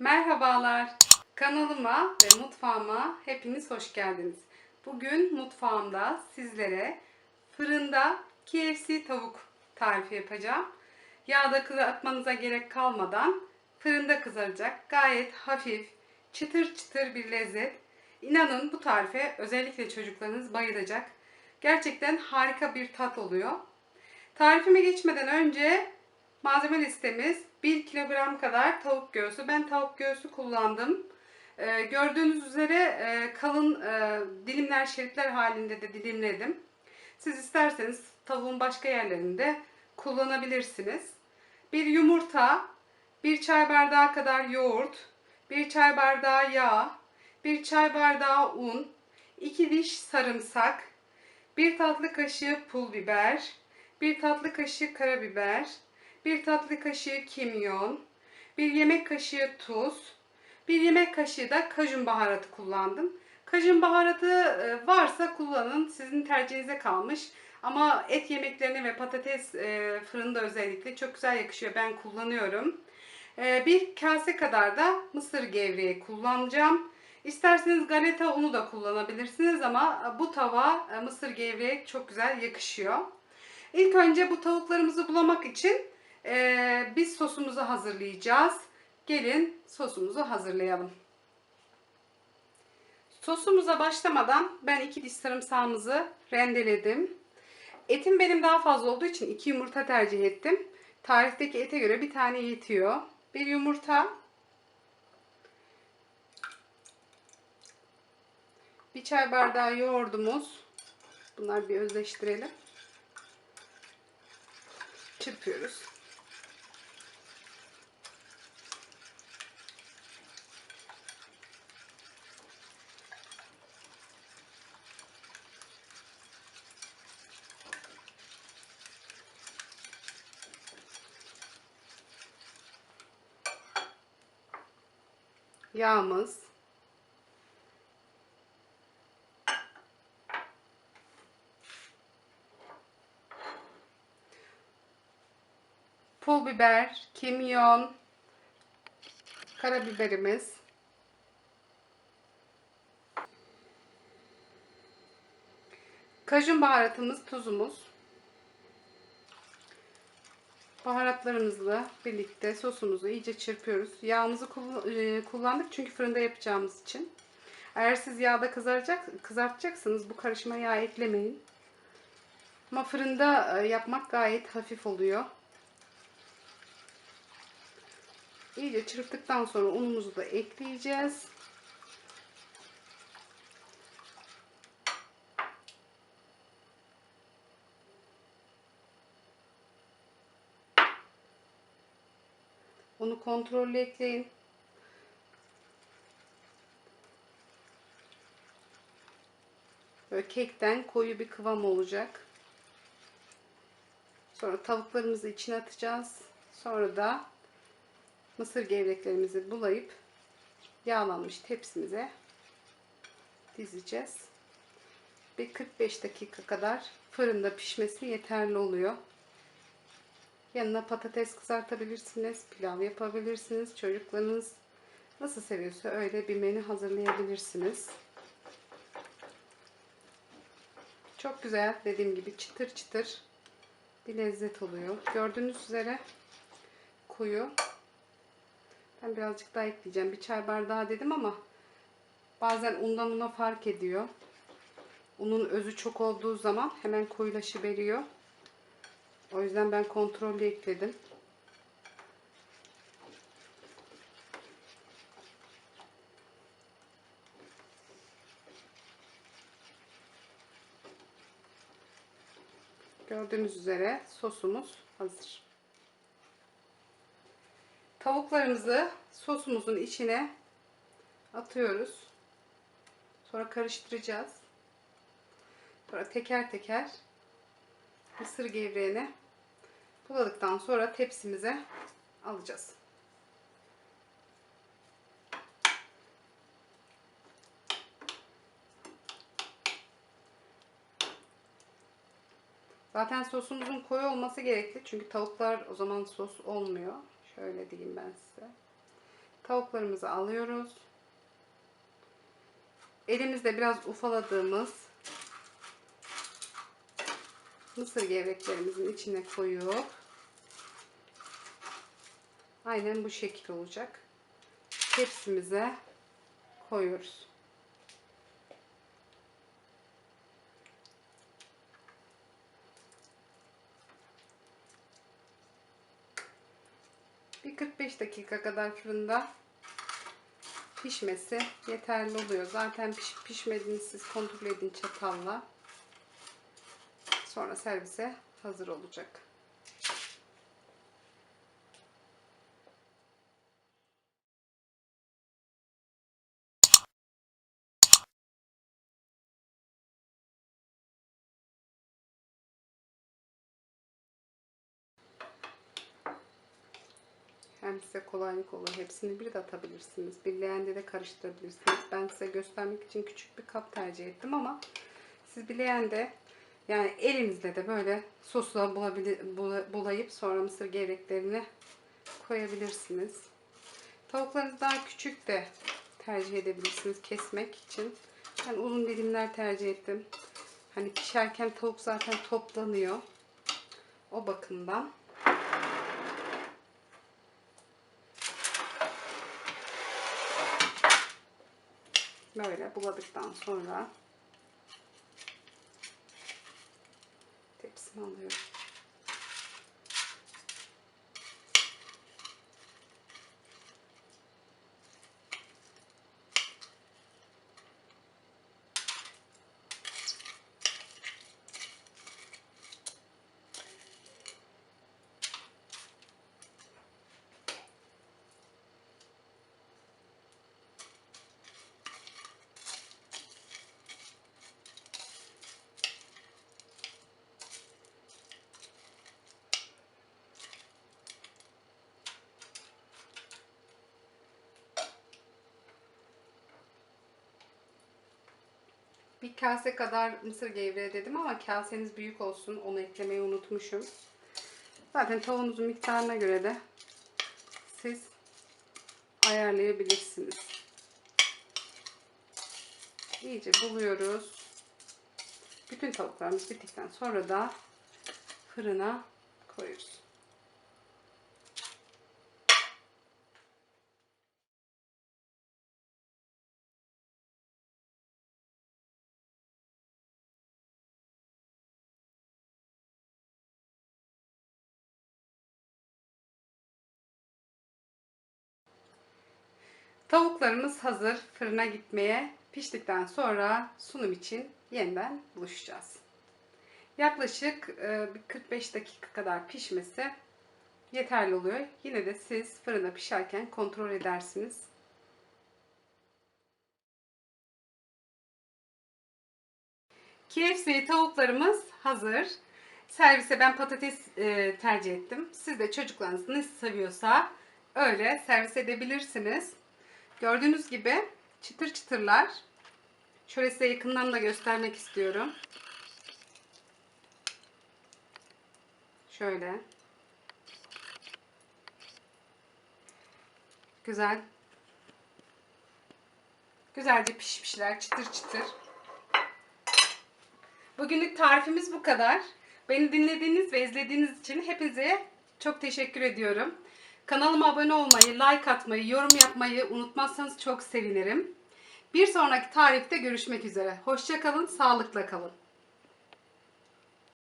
Merhabalar. Kanalıma ve mutfağıma hepiniz hoş geldiniz. Bugün mutfağımda sizlere fırında KFC tavuk tarifi yapacağım. Yağda kızartmanıza gerek kalmadan fırında kızaracak gayet hafif, çıtır çıtır bir lezzet. İnanın bu tarife özellikle çocuklarınız bayılacak. Gerçekten harika bir tat oluyor. Tarifime geçmeden önce malzeme listemiz 1 kilogram kadar tavuk göğsü. Ben tavuk göğsü kullandım. Ee, gördüğünüz üzere e, kalın e, dilimler, şeritler halinde de dilimledim. Siz isterseniz tavuğun başka yerlerinde kullanabilirsiniz. Bir yumurta, bir çay bardağı kadar yoğurt, bir çay bardağı yağ, bir çay bardağı un, 2 diş sarımsak, 1 tatlı kaşığı pul biber, 1 tatlı kaşığı karabiber, 1 tatlı kaşığı kimyon, 1 yemek kaşığı tuz, 1 yemek kaşığı da kajun baharatı kullandım. Kajun baharatı e, varsa kullanın. Sizin tercihinize kalmış. Ama et yemeklerine ve patates e, fırında özellikle çok güzel yakışıyor. Ben kullanıyorum. E, Bir kase kadar da mısır gevreği kullanacağım. İsterseniz galeta unu da kullanabilirsiniz ama bu tava mısır gevreği çok güzel yakışıyor. İlk önce bu tavuklarımızı bulamak için e, biz sosumuzu hazırlayacağız. Gelin sosumuzu hazırlayalım. Sosumuza başlamadan ben iki diş sarımsağımızı rendeledim. Etim benim daha fazla olduğu için iki yumurta tercih ettim. Tarifteki ete göre bir tane yetiyor. Bir yumurta. Bir çay bardağı yoğurdumuz. Bunlar bir özleştirelim. Çırpıyoruz. Yağımız. Pul biber, kimyon, karabiberimiz. Kajun baharatımız, tuzumuz. Baharatlarımızla birlikte sosumuzu iyice çırpıyoruz. Yağımızı e, kullandık çünkü fırında yapacağımız için. Eğer siz yağda kızaracak, kızartacaksınız bu karışıma yağ eklemeyin. Ama fırında e, yapmak gayet hafif oluyor. İyice çırptıktan sonra unumuzu da ekleyeceğiz. Onu kontrollü ekleyin. Böyle kekten koyu bir kıvam olacak. Sonra tavuklarımızı içine atacağız. Sonra da mısır gevreklerimizi bulayıp yağlanmış tepsimize dizeceğiz. Bir 45 dakika kadar fırında pişmesi yeterli oluyor. Yanına patates kızartabilirsiniz, pilav yapabilirsiniz. Çocuklarınız nasıl seviyorsa öyle bir menü hazırlayabilirsiniz. Çok güzel dediğim gibi çıtır çıtır bir lezzet oluyor. Gördüğünüz üzere koyu. Ben birazcık daha ekleyeceğim. Bir çay bardağı dedim ama bazen undan una fark ediyor. Unun özü çok olduğu zaman hemen koyulaşıveriyor. O yüzden ben kontrollü ekledim. Gördüğünüz üzere sosumuz hazır. Tavuklarımızı sosumuzun içine atıyoruz. Sonra karıştıracağız. Sonra teker teker mısır gevreğini buladıktan sonra tepsimize alacağız. Zaten sosumuzun koyu olması gerekli. Çünkü tavuklar o zaman sos olmuyor. Şöyle diyeyim ben size. Tavuklarımızı alıyoruz. Elimizde biraz ufaladığımız mısır gevreklerimizin içine koyup aynen bu şekil olacak. Tepsimize koyuyoruz. Bir 45 dakika kadar fırında pişmesi yeterli oluyor. Zaten piş, pişmediğini siz kontrol edin çatalla. Sonra servise hazır olacak. Hem size kolaylık olur. Hepsini bir de atabilirsiniz. Bir de karıştırabilirsiniz. Ben size göstermek için küçük bir kap tercih ettim ama siz bir leğende yani elinizle de böyle sosla bulayıp sonra mısır gevreklerini koyabilirsiniz. Tavuklarınız daha küçük de tercih edebilirsiniz kesmek için. Ben uzun dilimler tercih ettim. Hani pişerken tavuk zaten toplanıyor. O bakımdan. Böyle buladıktan sonra tepsime alıyorum. Kase kadar mısır gevreği dedim ama kaseniz büyük olsun. Onu eklemeyi unutmuşum. Zaten tavuğunuzun miktarına göre de siz ayarlayabilirsiniz. İyice buluyoruz. Bütün tavuklarımız bittikten sonra da fırına koyuyoruz. Tavuklarımız hazır fırına gitmeye. Piştikten sonra sunum için yeniden buluşacağız. Yaklaşık e, bir 45 dakika kadar pişmesi yeterli oluyor. Yine de siz fırında pişerken kontrol edersiniz. KFC tavuklarımız hazır. Servise ben patates e, tercih ettim. Siz de çocuklarınız ne seviyorsa öyle servis edebilirsiniz. Gördüğünüz gibi çıtır çıtırlar. Şöyle size yakından da göstermek istiyorum. Şöyle. Güzel. Güzelce pişmişler çıtır çıtır. Bugünlük tarifimiz bu kadar. Beni dinlediğiniz ve izlediğiniz için hepinize çok teşekkür ediyorum. Kanalıma abone olmayı, like atmayı, yorum yapmayı unutmazsanız çok sevinirim. Bir sonraki tarifte görüşmek üzere. Hoşçakalın, sağlıkla kalın.